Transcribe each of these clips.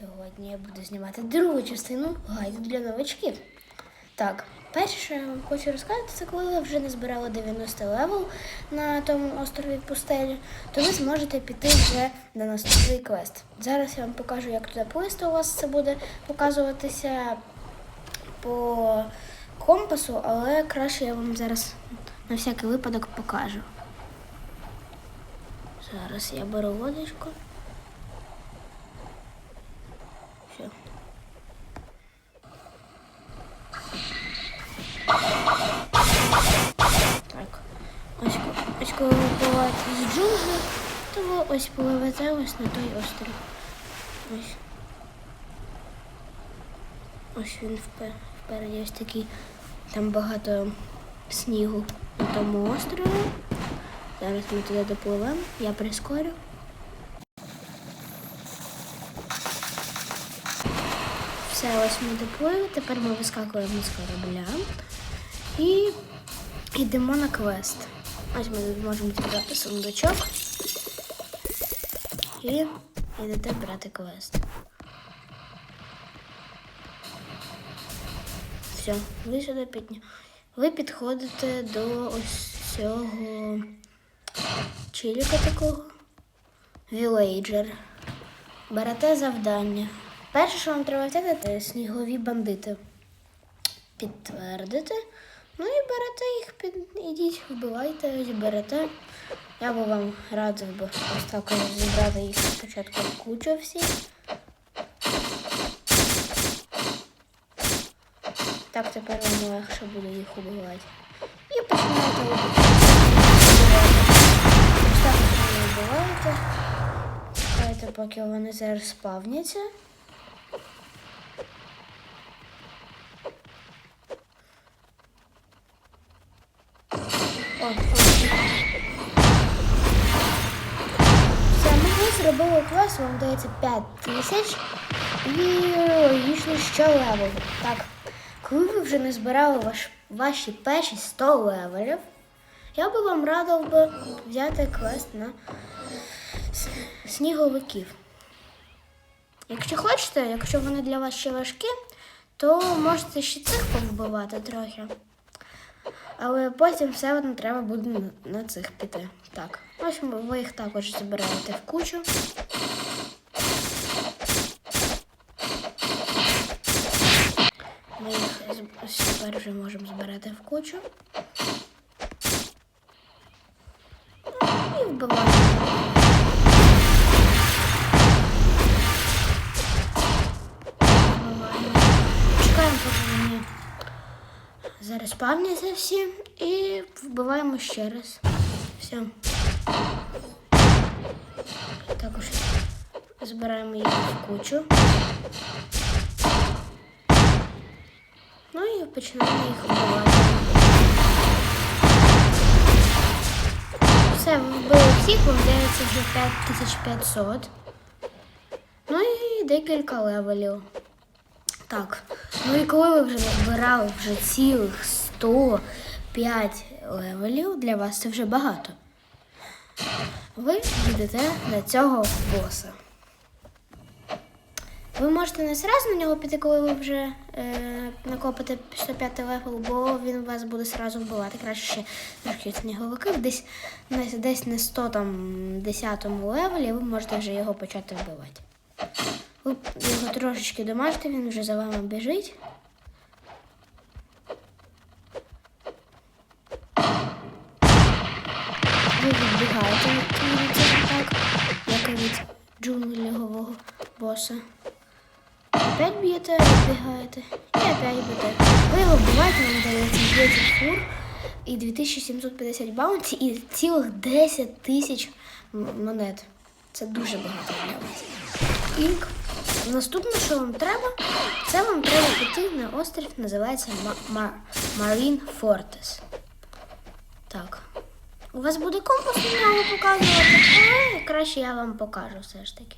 Сьогодні я буду знімати другу частину гайду для новачків. Так, перше, що я вам хочу розказати, це коли ви вже не збирали 90 левел на тому острові пустелі, то ви зможете піти вже на наступний квест. Зараз я вам покажу, як туди плисти. У вас це буде показуватися по компасу, але краще я вам зараз на всякий випадок покажу. Зараз я беру водочку. Все. Так. Ось, ко- ось коли ви з джунглі, то ось ось на той острів. Ось. Ось він впе- впереді ось такий. Там багато снігу на тому острові. Зараз ми туди допливемо. Я прискорю. Все, ось ми доплили. Тепер ми вискакуємо з корабля і йдемо на квест. Ось ми можемо зібрати сундучок і йдете брати квест. Все, ви сюди підня. Ви підходите до ось цього чиліка такого. Вілейджер. Берете завдання. Перше, що вам треба взяти, це снігові бандити. Підтвердити. Ну і берете їх, під... ідіть, вбивайте, берете. Я би вам радив би ось так зібрати їх спочатку кучу всі. Так тепер вам легше буде їх убивати. І починаєте убивати. Ось так вбиваєте. Чекайте, поки вони зараз спавняться. Все, ми зробили клас, вам дається 5 тисяч і логічно, що левел. Так, коли ви вже не збирали ваш, ваші перші 100 левелів, я би вам радив би взяти квест на сніговиків. Якщо хочете, якщо вони для вас ще важкі, то можете ще цих повбивати трохи. Але потім все одно треба буде на- цих піти. Так, ось ви їх також збираєте в кучу. Ми їх тепер вже можемо збирати в кучу. І вбиваємо. Вбиваємо. Спавняться всі і вбиваємо ще раз. Все. Також збираємо їх в кучу. Ну і починаємо їх вбивати. Все, вбили всіх, вам вже 5500. Ну і декілька левелів. Так. Ну і коли ви вже набирали вже цілих 105 левелів, для вас це вже багато. Ви йдете на цього боса. Ви можете не зразу на нього піти, коли ви вже е, накопите 105 левел, бо він вас буде зразу вбивати. Краще ще трошки сніговиків. Десь, десь на 100 там, 10 левелі ви можете вже його почати вбивати. Ви його трошечки домажте, він вже за вами біжить. Ви відбігаєте від так, як від джунглевого боса. Опять б'єте, відбігаєте і опять б'єте. Ви його вбиваєте, вам дається 10 фур і 2750 баунті і цілих 10 тисяч монет. Це дуже багато для вас. І наступне, що вам треба, це вам треба піти на острів, називається Marine Fortress. Так. У вас буде компас на нього показувати, але краще я вам покажу все ж таки.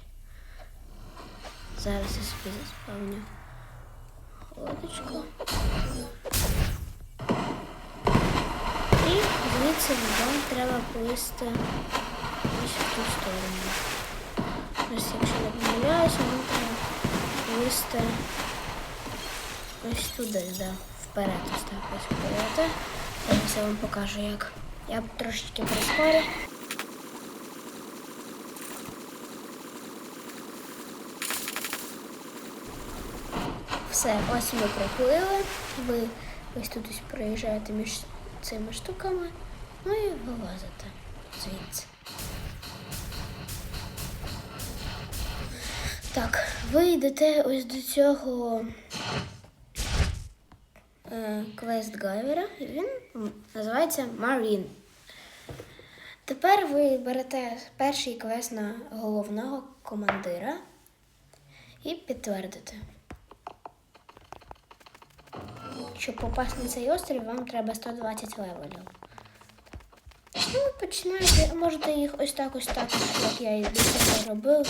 Зараз я собі заспавню лодочку. І звідси вам треба плисти ось в ту сторону. Ось, якщо не помиляюся, нам треба плисти ось туди, да, вперед ось так ось вперед. Зараз я вам покажу як. Я трошечки прискорю. Все, ось ми приплили. Ви ось тут ось проїжджаєте між цими штуками, ну і вилазите звідси. Так, ви йдете ось до цього квест гайвера. Він називається Marine. Тепер ви берете перший квест на головного командира і підтвердите. Щоб попасти на цей острів, вам треба 120 левелів. Ну, починаєте, можете їх ось так, ось так, як я і до цього робив.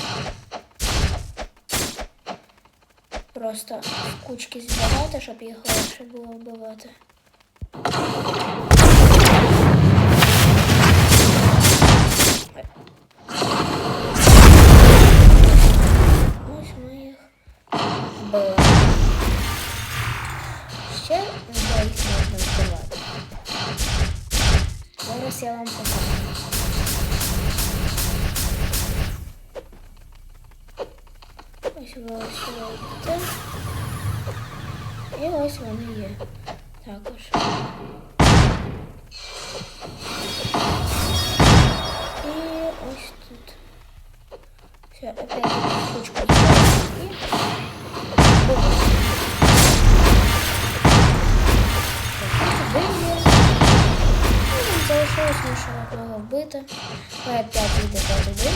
Просто в кучки збирати, щоб їх легше було вбивати. Ось ми їх вбили. Ще їх можна вбивати. Зараз я вам покажу. Ось ви ось сюди йдете. І ось вони є. Також. І ось тут. Все, опять кучку. І... Бум. Так, туди є. Ну, нам залишилось лише одного вбити. Ви опять йдете туди.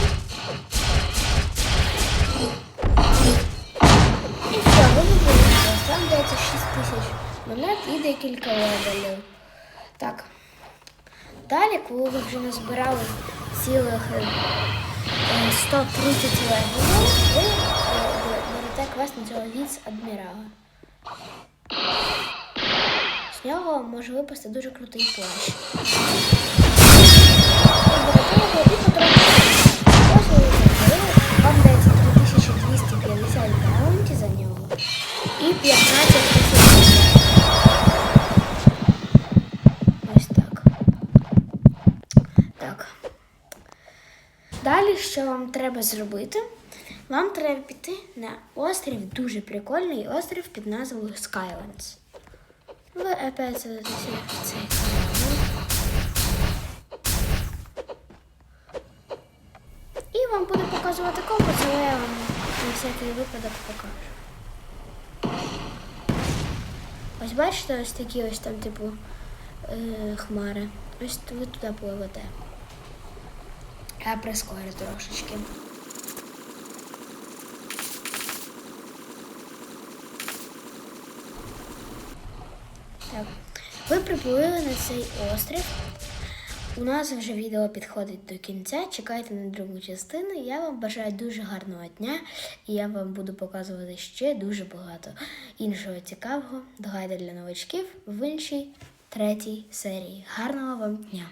Дається 6 тисяч монет і декілька левелів. Так. Далі, коли ви вже назбирали цілих е, е, 130 левелів, ви е, берете квест на цього віц-адмірала. З нього може випасти дуже крутий плащ. Так. Далі, що вам треба зробити? Вам треба піти на острів, дуже прикольний острів під назвою Skylands. Ви опять садитеся в цей. І вам буде показувати компас, але я вам на всякий випадок покажу. Ось бачите, ось такі ось там, типу, е, хмари. Ось ви туди пливете. Я прискорю трошечки. Так. Ви приплили на цей острів. У нас вже відео підходить до кінця. Чекайте на другу частину. Я вам бажаю дуже гарного дня, і я вам буду показувати ще дуже багато іншого цікавого до гайда для новачків в іншій третій серії. Гарного вам дня!